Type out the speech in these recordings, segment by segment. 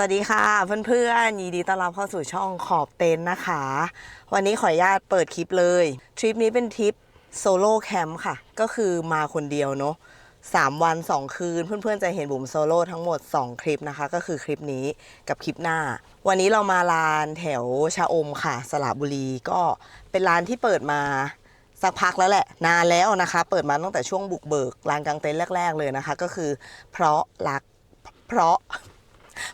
วัสดีค่ะเพื่อนๆยินดีต้อนรับเข้าสู่ช่องขอบเต็นนะคะ วันนี้ขออนุญาตเปิดคลิปเลย ทริปนี้เป็นทริปโซโล่แคมป์ค่ะ ก็คือมาคนเดียวเนาะสามวัน2คืน เพื่อนๆจะเห็นบุ๋มโซโล่ทั้งหมด 2 คลิปนะคะ ก็คือคลิปนี้กับคลิปหน้า วันนี้เรามาลานแถวชะอมค่ะ สระบุรีก็เป็นร้านที่เปิดมาสักพักแล้วแหละ นานแล้วนะคะ เปิดมาตั้งแต่ช่วงบุกเบิกลานกลางเต็นท์แรก ๆ เลยนะคะ ก็คือ เพราะรักเพราะ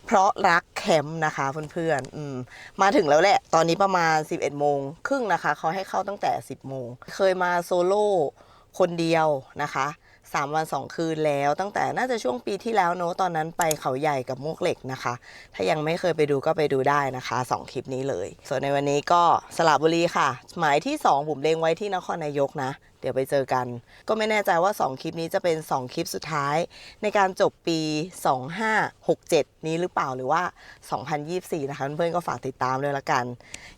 เพราะรักแคมป์นะคะเพื่อนๆอืมมาถึงแล้วแหละ ตอนนี้ประมาณ 11โมงครึ่งนะคะเขาให้เข้าตั้งแต่ 10โมงเคยมาโซโล่คนเดียวนะคะ 3 วัน 2 คืนแล้ว ตั้งแต่น่าจะช่วงปีที่แล้วเนอะตอนนั้นไปเขาใหญ่กับมวกเหล็กนะคะ ถ้ายังไม่เคยไปดูก็ไปดูได้นะคะ 2 คลิปนี้เลย ส่วนในวันนี้ก็สระบุรีค่ะ หมายที่ 2 ผมเล็งไว้ที่นครนายกนะ เดี๋ยวไปเจอกัน ก็ไม่แน่ใจว่า 2 คลิปนี้จะเป็น 2 คลิปสุดท้าย ในการจบปี 2567 นี้หรือเปล่าหรือว่า 2024 นะคะเพื่อนๆก็ฝากติดตามด้วยละกัน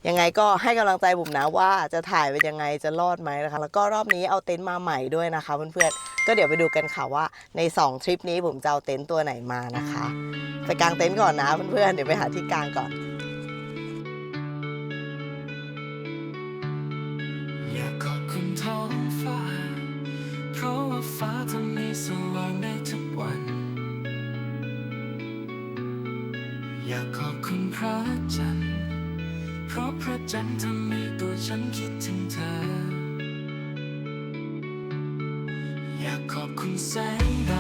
ยังไงก็ให้กำลังใจบุ๋มนะว่าจะถ่ายเป็นยังไงจะรอดไหมนะคะ แล้วก็รอบนี้เอาเต็นท์มาใหม่ด้วยนะคะเพื่อนๆ ก็เดี๋ยวไปดูกันค่ะว่าใน 2 ทริปนี้ผมจะเอาเต็นท์ตัวไหนมานะคะ ไปกางเต็นท์ก่อนนะเพื่อนๆเดี๋ยวไปหาที่กางก่อนอยากขอบคุณท้องฟ้า เพราะว่าฟ้าทำให้สว่างได้ทุกวัน อยากขอบคุณพระจันทร์ เพราะพระจันทร์ทำให้ตัวฉันคิดถึงเธอ แสงด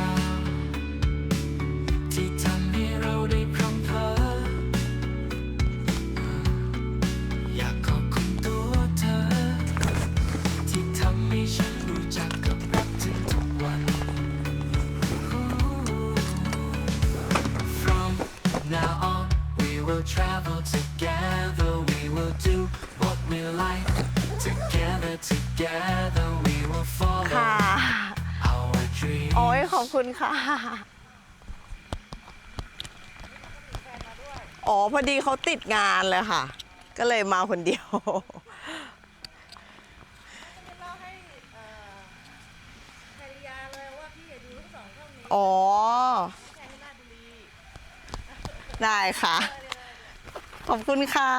คุณค่ะ อ๋อ พอดีเขาติดงานเลยค่ะ ก็เลยมาคนเดียวเล่าให้เอ่อภรรยาเลยว่าพี่อย่าดูทั้งสองช่องนี้อ๋อแชร์ให้ราชบุรีได้ค่ะ ขอบคุณค่ะ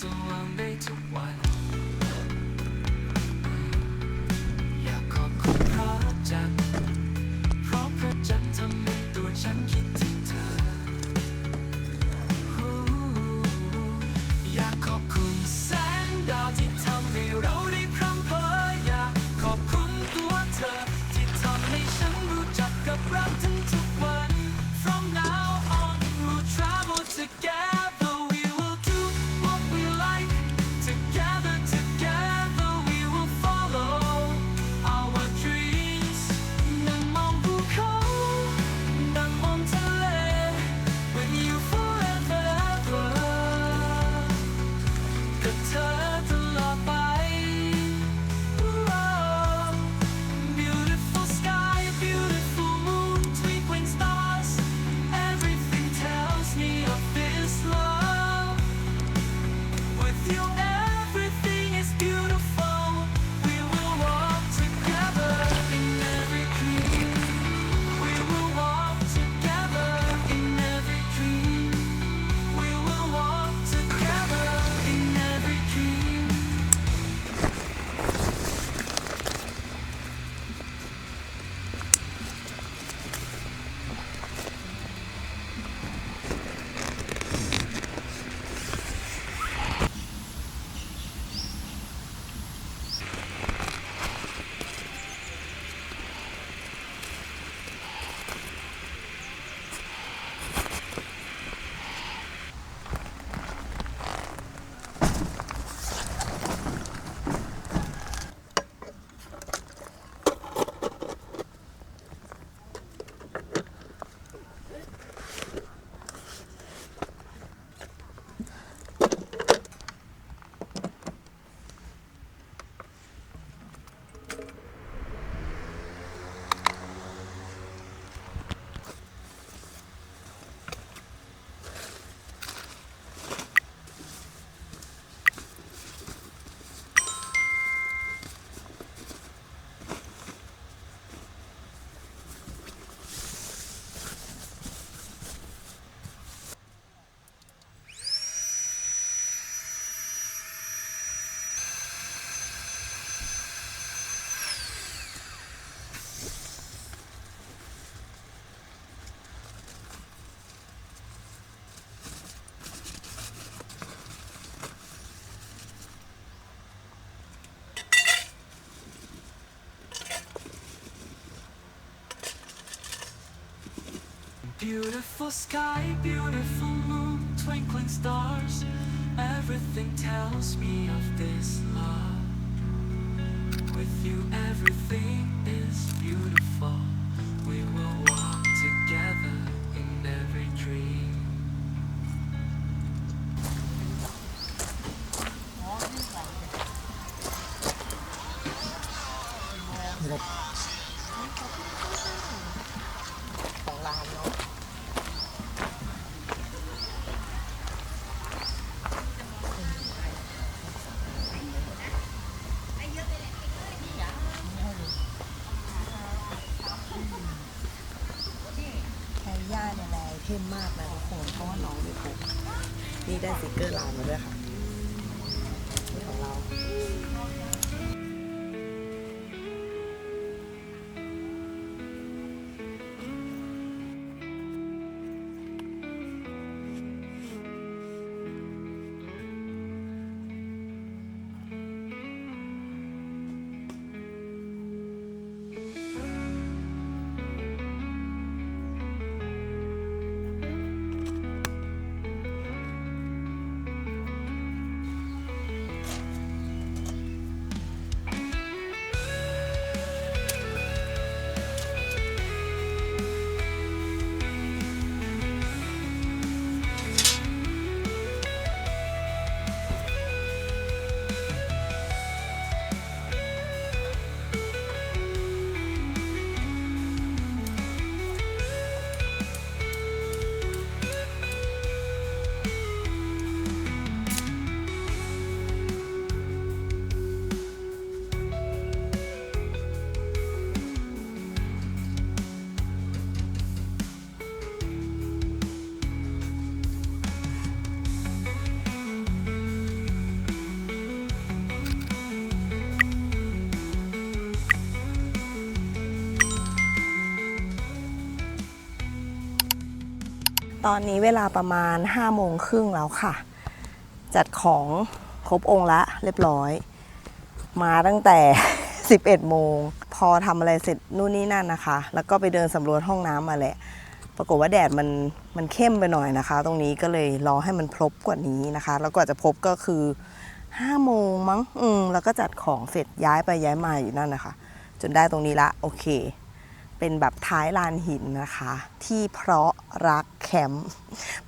จะ Beautiful sky, beautiful moon, twinkling stars. Everything tells me of this love. With you, everything is beautiful. We will walk together ตอนนี้เวลาประมาณ5้าโมงครึ่งแล้วค่ะ จัดของครบองค์ละเรียบร้อย มาตั้งแต่ 11 โมง พอทำอะไรเสร็จนู่นนี่นั่นนะคะ แล้วก็ไปเดินสำรวจห้องน้ำมาแหละ ปรากฏว่าแดดมันมันเข้มไปหน่อยนะคะ ตรงนี้ก็เลยรอให้มันพบกว่านี้นะคะ แล้วกว่าจะพบก็คือ5โมงมั้ง อืมแล้วก็จัดของเสร็จย้ายไปย้ายมาอยู่นั่นนะคะ จนได้ตรงนี้ละ โอเค เป็นแบบท้ายลานหินนะคะ ที่เพราะรักแคมป์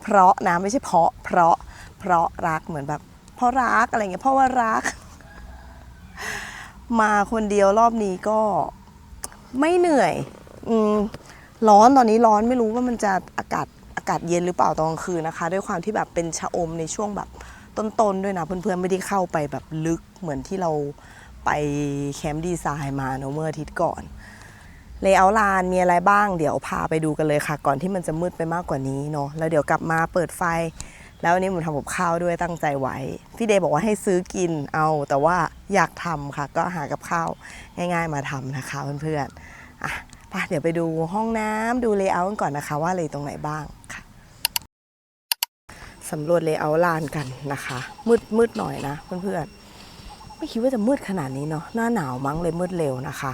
เพราะนะไม่ใช่เพราะ เพราะเพราะรักเหมือนแบบเพราะรักอะไรเงี้ยเพราะว่ารัก มาคนเดียวรอบนี้ก็ไม่เหนื่อยอืมร้อนตอนนี้ร้อนไม่รู้ว่ามันจะอากาศอากาศเย็นหรือเปล่าตอนกลางคืนนะคะ ด้วยความที่แบบเป็นชะอมในช่วงแบบต้นๆด้วยนะเพื่อนๆไม่ได้เข้าไปแบบลึกเหมือนที่เราไปแคมป์ดีไซน์มาเนอะเมื่ออาทิตย์ก่อน เลเยอร์ลานมีอะไรบ้าง เดี๋ยวพาไปดูกันเลยค่ะ ก่อนที่มันจะมืดไปมากกว่านี้เนาะแล้วเดี๋ยวกลับมาเปิดไฟ แล้ววันนี้ผมทำกับข้าวด้วยตั้งใจไว้ พี่เดย์บอกว่าให้ซื้อกินเอา แต่ว่าอยากทำค่ะ ก็หากับข้าวง่าย ๆ มาทำนะคะเพื่อนๆอะไปเดี๋ยวไปดูห้องน้ำดูเลเยอร์กันก่อนนะคะ ว่าเลยตรงไหนบ้างค่ะสำรวจเลเยอร์ลานกันนะคะ มืดมืดหน่อยนะเพื่อนๆไม่คิดว่าจะมืดขนาดนี้เนาะหน้าหนาวมั้งเลยมืดเร็วนะคะ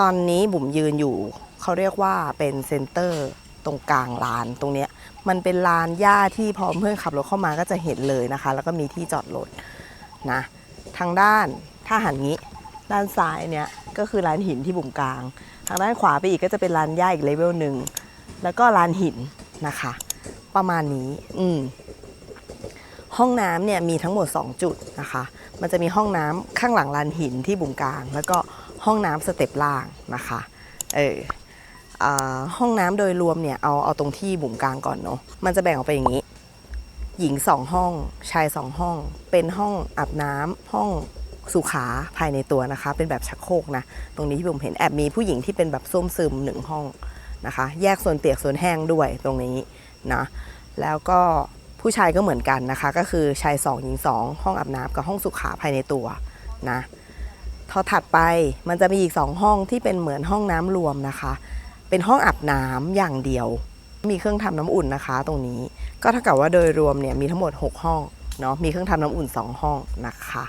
ตอนนี้บุ๋มยืนอยู่ เขาเรียกว่าเป็นเซ็นเตอร์ตรงกลางลานตรงเนี้ยมันเป็นลานหญ้าที่พอเพื่อนขับรถเข้ามาก็จะเห็นเลยนะคะ แล้วก็มีที่จอดรถนะ ทางด้านถ้าหันงี้ ด้านซ้ายเนี่ยก็คือลานหินที่บุ๋มกลาง ทางด้านขวาไปอีกก็จะเป็นลานหญ้าอีกเลเวลหนึ่งแล้วก็ลานหินนะคะ ประมาณนี้ อืมห้องน้ำเนี่ยมีทั้งหมด 2 จุดนะคะ มันจะมีห้องน้ำข้างหลังลานหินที่บุ๋มกลาง แล้วก็ ห้องน้ำสเต็ปล่างนะคะเอออห้องน้ำโดยรวมเนี่ยเอาเอาตรงที่บุ๋มกลางก่อนเนาะมันจะแบ่งออกไปอย่างนี้ หญิงสองห้องชายสองห้อง เป็นห้องอาบน้ำห้องสุขาภายในตัวนะคะ เป็นแบบชักโครกนะ ตรงนี้ที่ผมเห็นแอบมีผู้หญิงที่เป็นแบบส้มซึมหนึ่งห้องนะคะ แยกส่วนเปียกส่วนแห้งด้วยตรงนี้นะแล้วก็ผู้ชายก็เหมือนกันนะคะ ก็คือชายสองหญิงสองห้องอาบน้ำกับห้องสุขาภายในตัวนะ พอถัดไปมันจะมีอีกสองห้องที่เป็นเหมือนห้องน้ำรวมนะคะ เป็นห้องอาบน้ำอย่างเดียว มีเครื่องทำน้ำอุ่นนะคะ ตรงนี้ก็เท่ากับว่าโดยรวมเนี่ยมีทั้งหมด 6 ห้องเนาะมีเครื่องทำน้ำอุ่น 2 ห้องนะคะ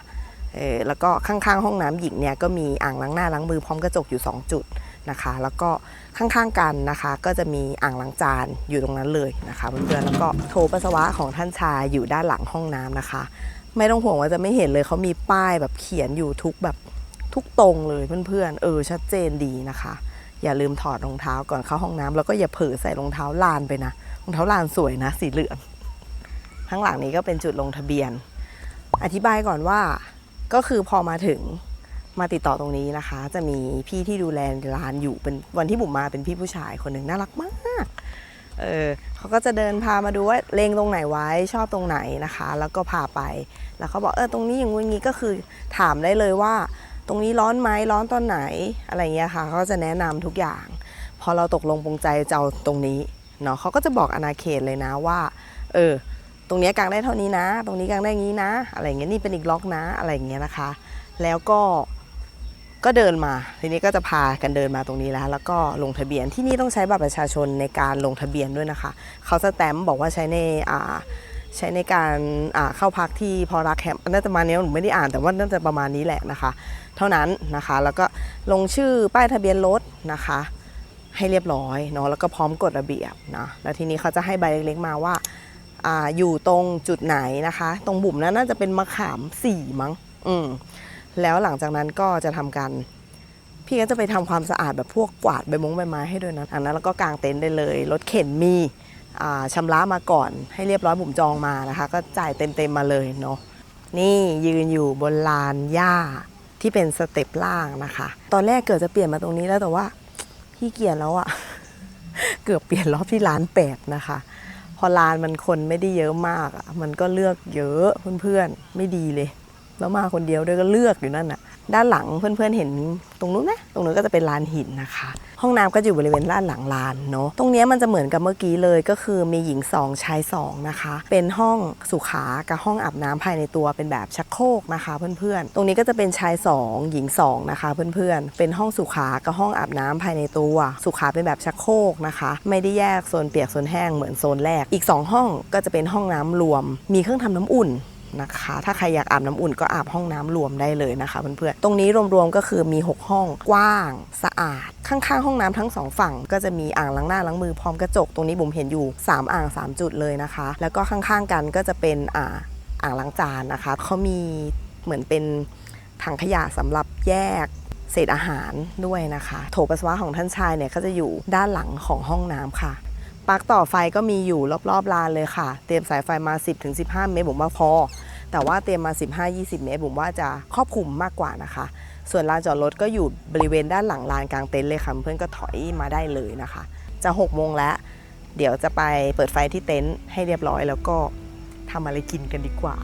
เออแล้วก็ข้างๆ ห้องน้ำหญิงเนี่ยก็มีอ่างล้างหน้าล้างมือพร้อมกระจกอยู่ 2 จุดนะคะ แล้วก็ข้างๆกันนะคะ ก็จะมีอ่างล้างจานอยู่ตรงนั้นเลยนะคะเพื่อนๆแล้วก็โถปัสสาวะของท่านชายอยู่ด้านหลังห้องน้ำนะคะ ไม่ต้องห่วงว่าจะไม่เห็นเลยเขามีป้ายแบบเขียนอยู่ทุกแบบ ทุกตรงเลยเพื่อนๆ เออชัดเจนดีนะคะ อย่าลืมถอดรองเท้าก่อนเข้าห้องน้ำแล้วก็อย่าเผลอใส่รองเท้าลานไปนะรองเท้าลานสวยนะ สีเหลืองข้างหลังนี้ก็เป็นจุดลงทะเบียน อธิบายก่อนว่าก็คือพอมาถึงมาติดต่อตรงนี้นะคะ จะมีพี่ที่ดูแลร้านอยู่เป็นวันที่บุ๋มมาเป็นพี่ผู้ชายคนหนึ่งน่ารักมากเออเขาก็จะเดินพามาดูว่าเลงตรงไหนไว้ชอบตรงไหนนะคะ แล้วก็พาไป แล้วเขาบอกเออตรงนี้อย่างงู้นอย่างงี้ก็คือถามได้เลยว่า ตรงนี้ร้อนไหมร้อนตอนไหนอะไรเงี้ยค่ะเขาก็จะแนะนำทุกอย่าง พอเราตกลงปรงใจจะเอาตรงนี้เนาะเขาก็จะบอกอาณาเขตเลยนะว่า เออ ตรงนี้กางได้เท่านี้นะ ตรงนี้กางได้งี้นะ อะไรเงี้ยนี่เป็นอีกล็อกนะอะไรเงี้ยนะคะ แล้วก็ก็เดินมา ทีนี้ก็จะพากันเดินมาตรงนี้แล้ว แล้วก็ลงทะเบียนที่นี่ต้องใช้บัตรประชาชนในการลงทะเบียนด้วยนะคะ เขาสแตมป์บอกว่าใช้ในอ่า ใช้ในการเข้าพักที่พอรักแคมป์น่าจะมาณนี้ยหนูไม่ได้อ่านแต่ว่าน่าจะประมาณนี้แหละนะคะ เท่านั้นนะคะแล้วก็ลงชื่อป้ายทะเบียนรถนะคะ ให้เรียบร้อยเนาะแล้วก็พร้อมกฎระเบียบนะแล้วทีนี้เขาจะให้ใบเล็กๆมาว่าอ่าอยู่ตรงจุดไหนนะคะ ตรงบุ่มนั้นน่าจะเป็นมะขามสี่มั้งอืมแล้วหลังจากนั้นก็จะทำการพี่ก็จะไปทำความสะอาดแบบพวกกวาดใบมงใบไม้ให้ด้วยนะอันนั้นแล้วก็กางเต็นท์ได้เลยรถเข็นมี ชำระมาก่อนให้เรียบร้อยบุ่มจองมานะคะ ก็จ่ายเต็มๆมาเลยเนาะนี่ยืนอยู่บนลานหญ้าที่เป็นสเต็ปล่างนะคะ ตอนแรกเกิดจะเปลี่ยนมาตรงนี้แล้วแต่ว่าพี่เกียจแล้วอะเกือบเปลี่ยนรอบที่ร้านแปดนะคะ พอร้านมันคนไม่ได้เยอะมากอะมันก็เลือกเยอะเพื่อนๆไม่ดีเลย แล้วมาคนเดียวด้วยก็เลือกอยู่นั่นอะ ด้านหลังเพื่อนๆเห็นตรงนู้นไหมตรงนู้นก็จะเป็นลานหินนะคะ ห้องน้ำก็อยู่บริเวณด้านหลังลานเนาะตรงนี้มันจะเหมือนกับเมื่อกี้เลยก็คือมีหญิงสองชายสองนะคะ เป็นห้องสุขากับห้องอาบน้ำภายในตัวเป็นแบบชักโครกนะคะเพื่อนๆ ตรงนี้ก็จะเป็นชายสองหญิงสองนะคะ เพื่อนๆ เป็นห้องสุขากับห้องอาบน้ำภายในตัว สุขาเป็นแบบชักโครกนะคะ ไม่ได้แยกโซนเปียกโซนแห้งเหมือนโซนแรก อีกสองห้องก็จะเป็นห้องน้ำรวม มีเครื่องทำน้ำอุ่น นะคะ ถ้าใครอยากอาบน้ำอุ่นก็อาบห้องน้ำรวมได้เลยนะคะเพื่อนๆตรงนี้รวมๆก็คือมี 6 ห้องกว้างสะอาด ข้างๆ ห้องน้ำทั้งสองฝั่ง ก็จะมีอ่างล้างหน้าล้างมือพร้อมกระจกตรงนี้บุ๋มเห็นอยู่ 3 อ่าง 3 จุดเลยนะคะ แล้วก็ข้างๆกันก็จะเป็นอ่าอ่างล้างจานนะคะเขามีเหมือนเป็นถังขยะสำหรับแยกเศษอาหารด้วยนะคะ โถปัสสาวะของท่านชายเนี่ยก็จะอยู่ด้านหลังของห้องน้ำค่ะ ปลั๊กต่อไฟก็มีอยู่รอบๆลานเลยค่ะ เตรียมสายไฟมา 10-15 เมตรผมว่าพอ แต่ว่าเตรียมมา 15-20 เมตรผมว่าจะครอบคลุมมากกว่านะคะ ส่วนลานจอดรถก็อยู่บริเวณด้านหลังลานกลางเต็นท์เลยค่ะ เพื่อนก็ถอยมาได้เลยนะคะ จะ6โมงแล้ว เดี๋ยวจะไปเปิดไฟที่เต็นท์ให้เรียบร้อยแล้วก็ทำอะไรกินกันดีกว่า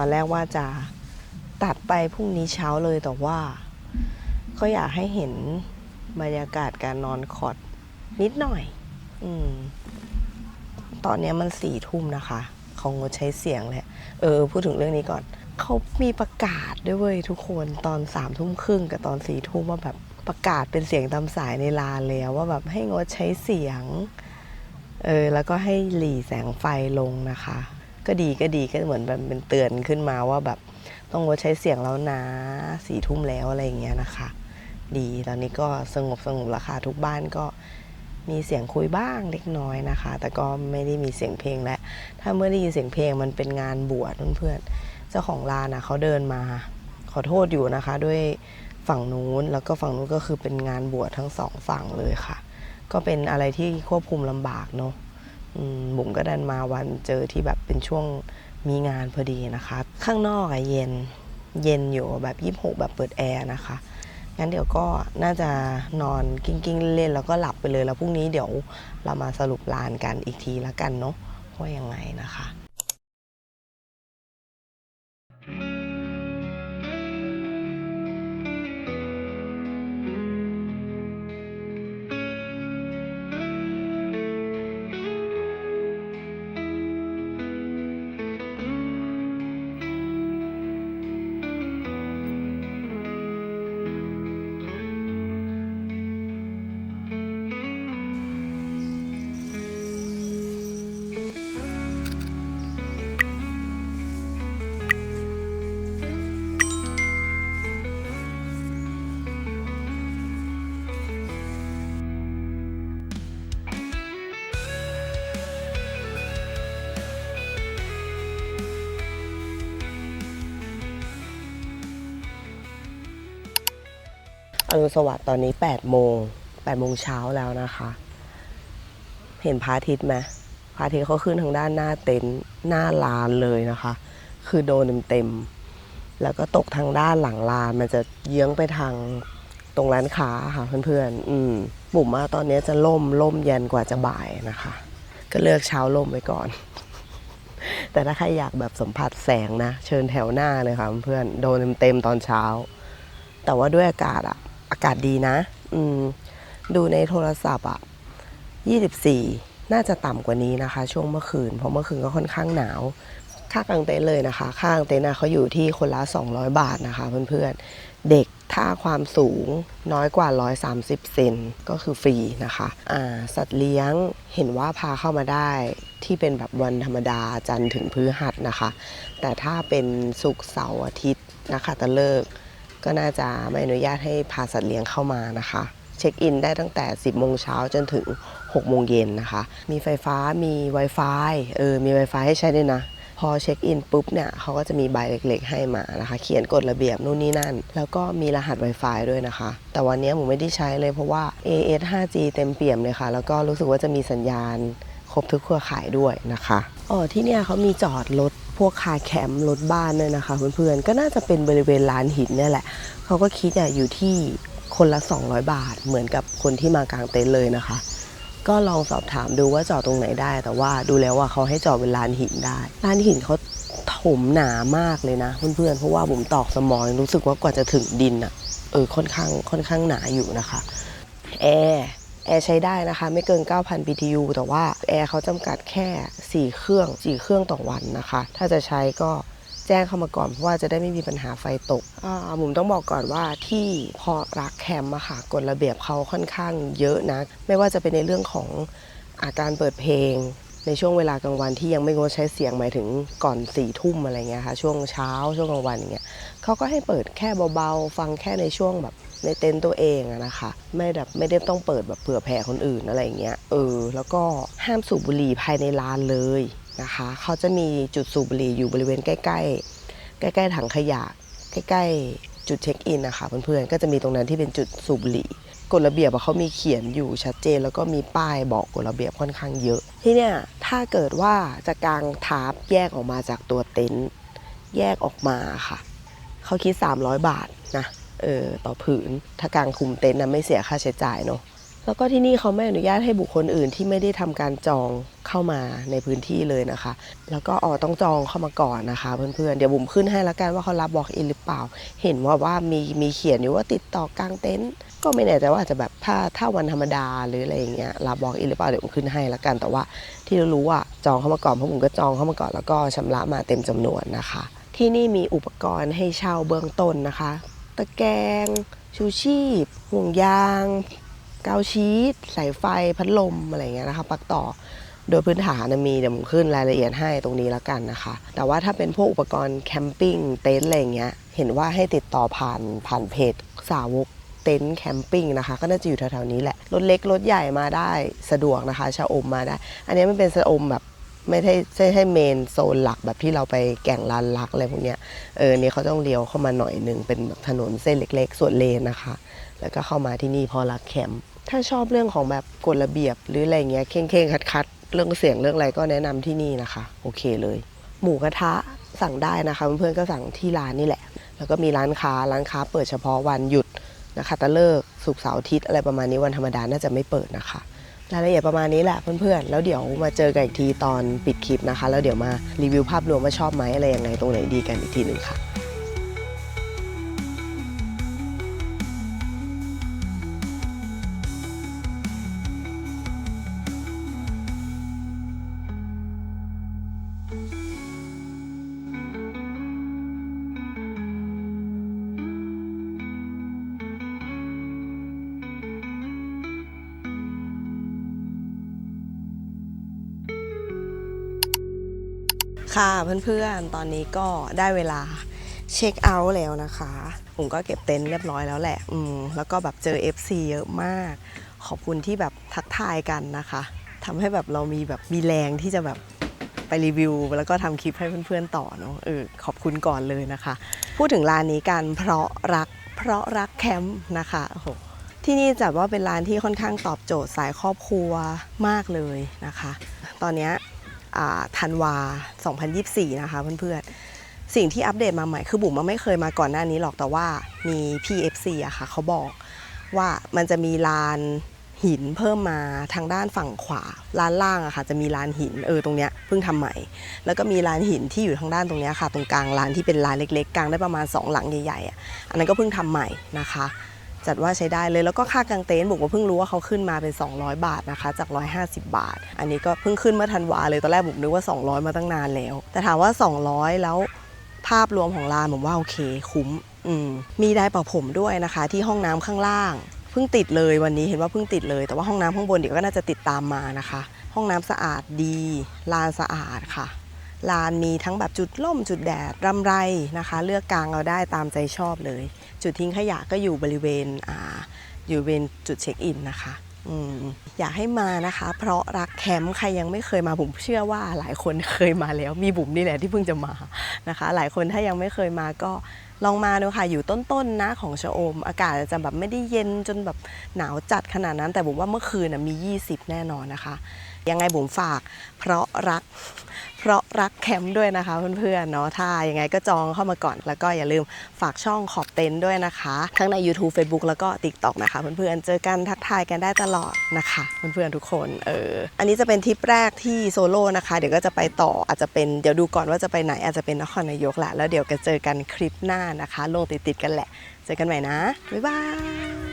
ตอนแรกว่าจะตัดไปพรุ่งนี้เช้าเลยแต่ว่า ก็อยากให้เห็นบรรยากาศการนอนคอดนิดหน่อย อืม ตอนนี้มันสี่ทุ่มนะคะเขางดใช้เสียงแหละ เออ พูดถึงเรื่องนี้ก่อน เขามีประกาศด้วยเว้ยทุกคนตอนสามทุ่มครึ่งกับตอนสี่ทุ่มว่าแบบประกาศเป็นเสียงตามสายในลานเลยว่าแบบให้งดใช้เสียง เออ แล้วก็ให้หลีแสงไฟลงนะคะ ก็ดีก็ดีก็เหมือนแบบเป็นเตือนขึ้นมาว่าแบบต้องงดใช้เสียงแล้วนะสี่ทุ่มแล้วอะไรอย่างเงี้ยนะคะ ดีตอนนี้ก็สงบสงบแล้วค่ะทุกบ้านก็มีเสียงคุยบ้างเล็กน้อยนะคะ แต่ก็ไม่ได้มีเสียงเพลงและ ถ้าเมื่อได้ยินเสียงเพลงมันเป็นงานบวชเพื่อนเจ้าของร้านนะเขาเดินมา ขอโทษอยู่นะคะ ด้วยฝั่งนู้นแล้วก็ฝั่งนู้นก็คือเป็นงานบวชทั้งสองฝั่งเลยค่ะ ก็เป็นอะไรที่ควบคุมลำบากเนาะ บุ๋มก็ดันมาวันเจอที่แบบเป็นช่วงมีงานพอดีนะคะ ข้างนอกอะเย็นเย็นอยู่แบบยี่หกแบบเปิดแอร์นะคะ งั้นเดี๋ยวก็น่าจะนอนกิ้งกิ้งๆเล่นแล้วก็หลับไปเลยแล้วพรุ่งนี้เดี๋ยวเรามาสรุปลานกันอีกทีละกันเนาะว่ายังไงนะคะ อรุณสวัสดิ์ตอนนี้8โมง8โมงเช้าแล้วนะคะ เห็นพระอาทิตย์ไหมพระอาทิตย์เขาขึ้นทางด้านหน้าเต็นท์หน้าลานเลยนะคะ คือโดนเต็มๆแล้วก็ตกทางด้านหลังลานมันจะเยื้องไปทางตรงร้านค้าค่ะเพื่อนๆ อืมบุ๋มว่าตอนนี้จะล่มล่มเย็นกว่าจะบ่ายนะคะ ก็เลือกเช้าล่มไปก่อน แต่ถ้าใครอยากแบบสัมผัสแสงนะ เชิญแถวหน้าเลยค่ะเพื่อนๆโดนเต็มๆตอนเช้า แต่ว่าด้วยอากาศอะ อากาศดีนะ อืม ดูในโทรศัพท์อะ24 น่าจะต่ำกว่านี้นะคะ ช่วงเมื่อคืน เพราะเมื่อคืนก็ค่อนข้างหนาว ค่ากางเต็นท์เลยนะคะ ค่ากางเต็นท์อะเขาอยู่ที่คนละ 200 บาทนะคะ เพื่อนๆ เด็กถ้าความสูงน้อยกว่า 130 เซนก็คือฟรีนะคะ อ่า สัตว์เลี้ยงเห็นว่าพาเข้ามาได้ที่เป็นแบบวันธรรมดาจันทร์ถึงพฤหัสนะคะ แต่ถ้าเป็นศุกร์เสาร์อาทิตย์นะคะตะเลิก ก็น่าจะไม่อนุญาตให้พาสัตว์เลี้ยงเข้ามานะคะ เช็คอินได้ตั้งแต่ 10โมงเช้าจนถึง6โมงเย็นนะคะ มีไฟฟ้ามี Wi-Fi เออมี Wi-Fi ให้ใช้ด้วยนะพอเช็คอินปุ๊บเนี่ยเขาก็จะมีใบเล็กๆ ให้มานะคะ เขียนกฎระเบียบนู่นนี่นั่น แล้วก็มีรหัส Wi-Fi ด้วยนะคะ แต่วันนี้ผมไม่ได้ใช้เลยเพราะว่า AS 5G เต็มเปี่ยมเลยค่ะ แล้วก็รู้สึกว่าจะมีสัญญาณครบทุกเครือข่ายด้วยนะคะอ๋อที่เนี่ยเขามีจอดรถ พวกคาแคมป์รถบ้านด้วยนะคะเพื่อนๆก็น่าจะเป็นบริเวณลานหินเนี่ยแหละเขาก็คิดอะอยู่ที่คนละ 200 บาท เหมือนกับคนที่มากางเต็นท์เลยนะคะ ก็ลองสอบถามดูว่าจอดตรงไหนได้ แต่ว่าดูแล้วว่าเขาให้จอดเป็นลานหินได้ลานหินเขาถมหนามากเลยนะเพื่อนๆเพราะว่าผมตอกสมองรู้สึกว่ากว่าจะถึงดินอะเออค่อนข้างค่อนข้างหนาอยู่นะคะแอร์ แอร์ใช้ได้นะคะ ไม่เกิน 9,000 BTU แต่ว่าแอร์เขาจำกัดแค่ 4 เครื่อง 4 เครื่องต่อวันนะคะ ถ้าจะใช้ก็แจ้งเข้ามาก่อน เพราะว่าจะได้ไม่มีปัญหาไฟตกอ่าผมต้องบอกก่อนว่าที่พอรักแคมอะค่ะกฎระเบียบเขาค่อนข้างเยอะนะ ไม่ว่าจะเป็นในเรื่องของอาการเปิดเพลง ในช่วงเวลากลางวันที่ยังไม่งดใช้เสียงหมายถึงก่อนสี่ทุ่มอะไรเงี้ยค่ะ ช่วงเช้าช่วงกลางวันอย่างเงี้ยเขาก็ให้เปิดแค่เบาๆ ฟังแค่ในช่วงแบบ ในเต็นท์ตัวเองอะนะคะ ไม่แบบไม่ได้ต้องเปิดแบบเผื่อแผ่คนอื่นอะไรอย่างเงี้ยเออ แล้วก็ห้ามสูบบุหรี่ภายในร้านเลยนะคะเขาจะมีจุดสูบบุหรี่อยู่บริเวณใกล้ ๆ ใกล้ ๆ ถังขยะ ใกล้ ๆ จุดเช็คอินนะคะเพื่อนๆก็จะมีตรงนั้นที่เป็นจุดสูบบุหรี่กฎระเบียบเขามีเขียนอยู่ชัดเจน แล้วก็มีป้ายบอกกฎระเบียบค่อนข้างเยอะ ที่เนี่ยถ้าเกิดว่าจะกางทาร์ปแยกออกมาจากตัวเต็นท์แยกออกมาค่ะเขาคิด 300 บาทนะ เออต่อผืน ถ้ากางคุมเต็นท์นะไม่เสียค่าใช้จ่ายเนอะแล้วก็ที่นี่เขาไม่อนุญาตให้บุคคลอื่นที่ไม่ได้ทำการจองเข้ามาในพื้นที่เลยนะคะ แล้วก็อ๋อต้องจองเข้ามาก่อนนะคะ เพื่อนๆ เดี๋ยวบุ๋มขึ้นให้แล้วกันว่าเขารับ walk in หรือเปล่า เห็นว่าว่ามีมีเขียนอยู่ว่าติดต่อกลางเต็นท์ก็ไม่แน่ใจว่าอาจจะแบบถ้าถ้าวันธรรมดาหรืออะไรอย่างเงี้ยรับ walk in หรือเปล่าเดี๋ยวผมขึ้นให้แล้วกัน แต่ว่าที่เรารู้ว่าจองเข้ามาก่อนเพราะผมก็จองเข้ามาก่อนแล้วก็ชำระมาเต็มจำนวนนะคะ ที่นี่มีอุปกรณ์ให้เช่าเบื้องต้นนะคะ ตะแกรงชูชีพ ห่วงยาง กาวชีตสายไฟพัดลมอะไรเงี้ยนะคะปลักต่อโดยพื้นฐานมีเดี๋ยวผมขึ้นรายละเอียดให้ตรงนี้แล้วกันนะคะ แต่ว่าถ้าเป็นพวกอุปกรณ์แคมปิ้งเต็นท์อะไรเงี้ยเห็นว่าให้ติดต่อผ่านผ่านเพจสาวกเต็นท์แคมปิ้งนะคะ ก็น่าจะอยู่แถวๆนี้แหละรถเล็กรถใหญ่มาได้สะดวกนะคะชะอมมาได้ อันนี้มันเป็นชะอมแบบ ไม่ได้ใช่ให้เมนโซนหลักแบบที่เราไปแก่งลานลักอะไรพวกเนี้ยเออเนี่ยเขาต้องเลี้ยวเข้ามาหน่อยหนึ่งเป็นแบบถนนเส้นเล็ก ๆ ส่วนเลนนะคะ แล้วก็เข้ามาที่นี่พอรักแคมป์ถ้าชอบเรื่องของแบบกฎระเบียบหรืออะไรเงี้ยเข่งเข่งคัดคัดๆเรื่องเสียงเรื่องอะไรก็แนะนำที่นี่นะคะ โอเคเลย หมูกระทะสั่งได้นะคะเพื่อนๆก็สั่งที่ร้านนี่แหละ แล้วก็มีร้านค้าร้านค้าเปิดเฉพาะวันหยุดนะคะตะเลิกศุกร์เสาร์อาทิตย์อะไรประมาณนี้วันธรรมดาน่าจะไม่เปิดนะคะ รายละเอียดประมาณนี้แหละเพื่อนๆ แล้วเดี๋ยวมาเจอกันอีกทีตอนปิดคลิปนะคะ แล้วเดี๋ยวมารีวิวภาพรวมว่าชอบไหมอะไรยังไงตรงไหนดีกันอีกทีหนึ่งค่ะ ค่ะเพื่อนๆ ตอนนี้ก็ได้เวลาเช็คเอาท์แล้วนะคะ ผมก็เก็บเต็นท์เรียบร้อยแล้วแหละ อืม แล้วก็แบบเจอ FC เยอะมาก ขอบคุณที่แบบทักทายกันนะคะทำให้แบบเรามีแบบมีแรงที่จะแบบไปรีวิว แล้วก็ทำคลิปให้เพื่อนๆต่อเนาะเออขอบคุณก่อนเลยนะคะ พูดถึงร้านนี้กันเพราะรักเพราะรักแคมป์นะคะโอ้โหที่นี่จัดว่าเป็นร้านที่ค่อนข้างตอบโจทย์สายครอบครัวมากเลยนะคะ ตอนนี้ ธันวา 2024 นะคะเพื่อนๆ สิ่งที่อัปเดตมาใหม่คือบุ๋มมันไม่เคยมาก่อนหน้านี้หรอกแต่ว่ามี PFC อะค่ะเขาบอกว่ามันจะมีลานหินเพิ่มมาทางด้านฝั่งขวาลานล่างอะค่ะ จะมีลานหินเออตรงเนี้ยเพิ่งทำใหม่ แล้วก็มีลานหินที่อยู่ทางด้านตรงเนี้ยค่ะ ตรงกลางลานที่เป็นลานเล็กๆกลางได้ประมาณ 2 หลังใหญ่ๆอะอันนั้นก็เพิ่งทำใหม่นะคะ จัดว่าใช้ได้เลยแล้วก็ค่ากางเต็นท์บุกว่าเพิ่งรู้ว่าเขาขึ้นมาเป็น 200 บาทนะคะจาก 150 บาท อันนี้ก็เพิ่งขึ้นเมื่อธันวาเลยตอนแรกบุกนึกว่า 200 มาตั้งนานแล้ว แต่ถามว่า 200 แล้วภาพรวมของร้านผมว่าโอเคคุ้มมมีได้เป่าผมด้วยนะคะ ที่ห้องน้ำข้างล่างเพิ่งติดเลยวันนี้เห็นว่าเพิ่งติดเลย แต่ว่าห้องน้ำข้างบนเดี๋ยวก็น่าจะติดตามมานะคะ ห้องน้ำสะอาดดีลานสะอาดค่ะลานมีทั้งแบบจุดล่มจุดแดดรำไรนะคะ เลือกกางเอาได้ตามใจชอบเลย จุดทิ้งขยะก็อยู่บริเวณออยู่บริเวณจุดเช็คอินนะคะออยากให้มานะคะ เพราะรักแคมป์ใครยังไม่เคยมาผมเชื่อว่าหลายคนเคยมาแล้ว มีบุ๋มนี่แหละที่เพิ่งจะมานะคะ หลายคนถ้ายังไม่เคยมาก็ลองมาดูค่ะ อยู่ต้นๆนะของชะอม อากาศจะแบบไม่ได้เย็นจนแบบหนาวจัดขนาดนั้น แต่ผมว่าเมื่อคืนนะมี 20 แน่นอนนะคะ ยังไงบุ๋มฝาก เพราะรัก เพราะรักแคมป์ด้วยนะคะเพื่อนๆเนาะถ้ายังไงก็จองเข้ามาก่อน แล้วก็อย่าลืมฝากช่องขอบเต็นท์ด้วยนะคะ ทั้งใน YouTube Facebook แล้วก็ TikTok นะคะเพื่อนๆเจอกันทักทายกันได้ตลอดนะคะเพื่อนๆทุกคนเอออันนี้จะเป็นทริปแรกที่โซโล่นะคะ เดี๋ยวก็จะไปต่ออาจจะเป็นเดี๋ยวดูก่อนว่าจะไปไหนอาจจะเป็นนครนายกแหละแล้วเดี๋ยวก็เจอกันคลิปหน้านะคะ ลงติดๆกันแหละ เจอกันใหม่นะบ๊ายบาย